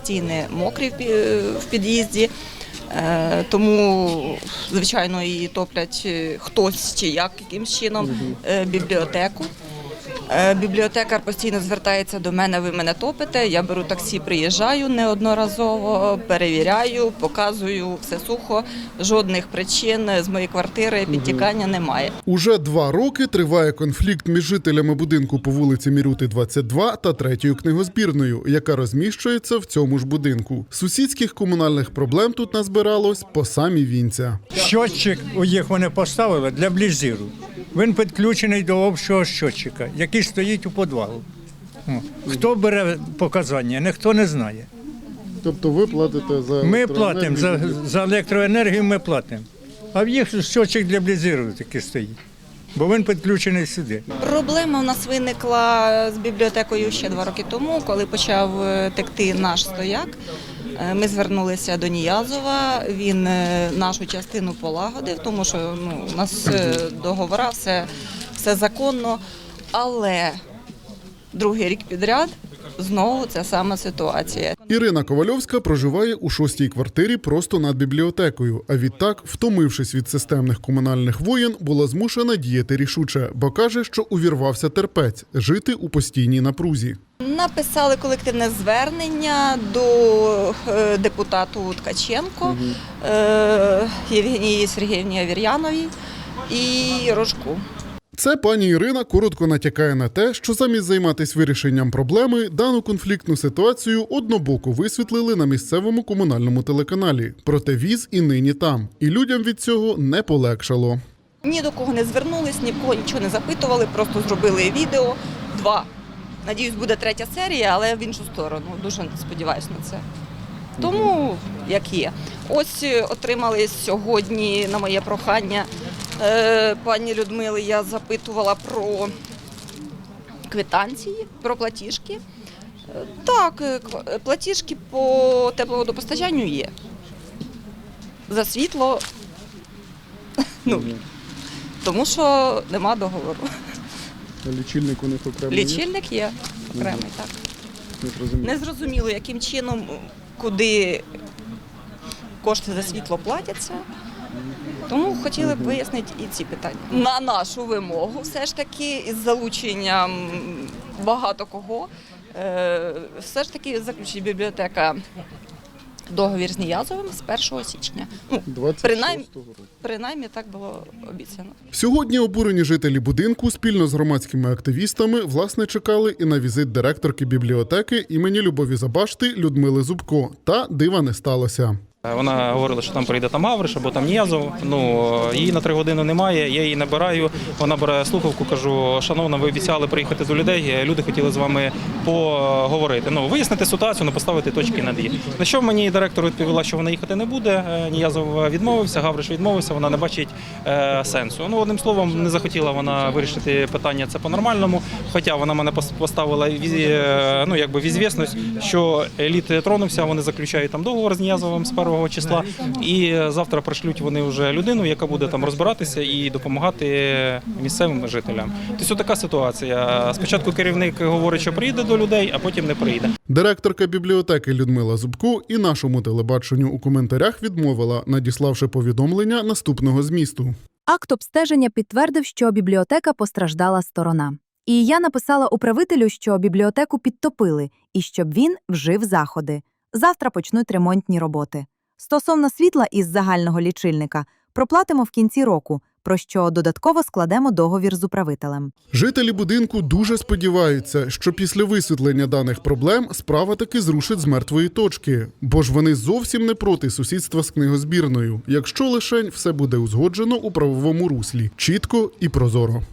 Стіни мокрі в пі- в під'їзді, е, тому, звичайно, її топлять е, хтось чи як, якимсь чином е, бібліотеку. Е, Бібліотекар постійно звертається до мене, ви мене топите. Я беру таксі, приїжджаю неодноразово, перевіряю, показую все сухо, жодних причин з моєї квартири підтікання немає. Уже два роки триває конфлікт між жителями будинку по вулиці Мірути 22 та третьою книгозбірною, яка розміщується в цьому ж будинку. Сусідських комунальних проблем тут назбиралось по самі вінця. Щотчик у їх вони поставили для блізіру. Він підключений до общого щотчика, який стоїть у підвалу. Хто бере показання, ніхто не знає. Тобто ви платите за Ми платимо за, за електроенергію, ми платимо. А в їх щотчик для блізіру такий стоїть. Бо він підключений сюди. Проблема у нас виникла з бібліотекою ще два роки тому, коли почав е, текти наш стояк. Е, Ми звернулися до Ніязова. Він е, нашу частину полагодив, тому що ну, у нас е, договора, все, все законно. Але другий рік підряд знову ця сама ситуація. Ірина Ковальовська проживає у шостій квартирі просто над бібліотекою. А відтак, втомившись від системних комунальних воєн, була змушена діяти рішуче, бо каже, що увірвався терпець жити у постійній напрузі. Написали колективне звернення до депутату Ткаченко е, Євгенії Сергіївні Авір'яновій і Рожку. Це пані Ірина коротко натякає на те, що замість займатися вирішенням проблеми, дану конфліктну ситуацію однобоко висвітлили на місцевому комунальному телеканалі. Проте віз і нині там, і людям від цього не полегшало. Ні до кого не звернулись, ні в кого нічого не запитували, просто зробили відео. Два. Надіюсь, буде третя серія, але в іншу сторону. Дуже сподіваюся на це. Тому як є. Ось е, отримали сьогодні на моє прохання е, пані Людмили. Я запитувала про квитанції, про платіжки. Е, Так, платіжки по тепловодопостачанню є. За світло. Ну, тому що нема договору. Лічильник у них окремо Лічильник є окремий, так. Не зрозуміло, яким чином, куди кошти за світло платяться. Тому хотіли б вияснити і ці питання. На нашу вимогу, все ж таки, із залученням багато кого, е, все ж таки заключить бібліотека договір з Ніязовим з 1 січня. Ну, принаймні, принаймні так було обіцяно. Сьогодні обурені жителі будинку спільно з громадськими активістами власне чекали і на візит директорки бібліотеки імені Любові Забашти Людмили Зубко. Та дива не сталося. Вона говорила, що там прийде там Гавриш або там Ніязов. Ну її на три години немає. Я її набираю. Вона бере слухавку. Кажу, шановна, ви обіцяли приїхати до людей. Люди хотіли з вами поговорити. Ну вияснити ситуацію, ну поставити точки над «і». На що мені директор відповіла, що вона їхати не буде. Е, Ніязов відмовився, Гавриш відмовився. Вона не бачить е, сенсу. Ну одним словом, не захотіла вона вирішити питання це по-нормальному. Хоча вона мене поставила візі, е, ну якби в ізвісність, що еліт тронувся. Вони заключають там договор з Ніязовим з першого числа. І завтра пришлють вони вже людину, яка буде там розбиратися і допомагати місцевим жителям. Тобто така ситуація. Спочатку керівник говорить, що приїде до людей, а потім не приїде. Директорка бібліотеки Людмила Зубко і нашому телебаченню у коментарях відмовила, надіславши повідомлення наступного змісту. Акт обстеження підтвердив, що бібліотека постраждала сторона. І я написала управителю, що бібліотеку підтопили і щоб він вжив заходи. Завтра почнуть ремонтні роботи. Стосовно світла із загального лічильника проплатимо в кінці року, про що додатково складемо договір з управителем. Жителі будинку дуже сподіваються, що після висвітлення даних проблем справа таки зрушить з мертвої точки, бо ж вони зовсім не проти сусідства з книгозбірною, якщо лишень все буде узгоджено у правовому руслі, чітко і прозоро.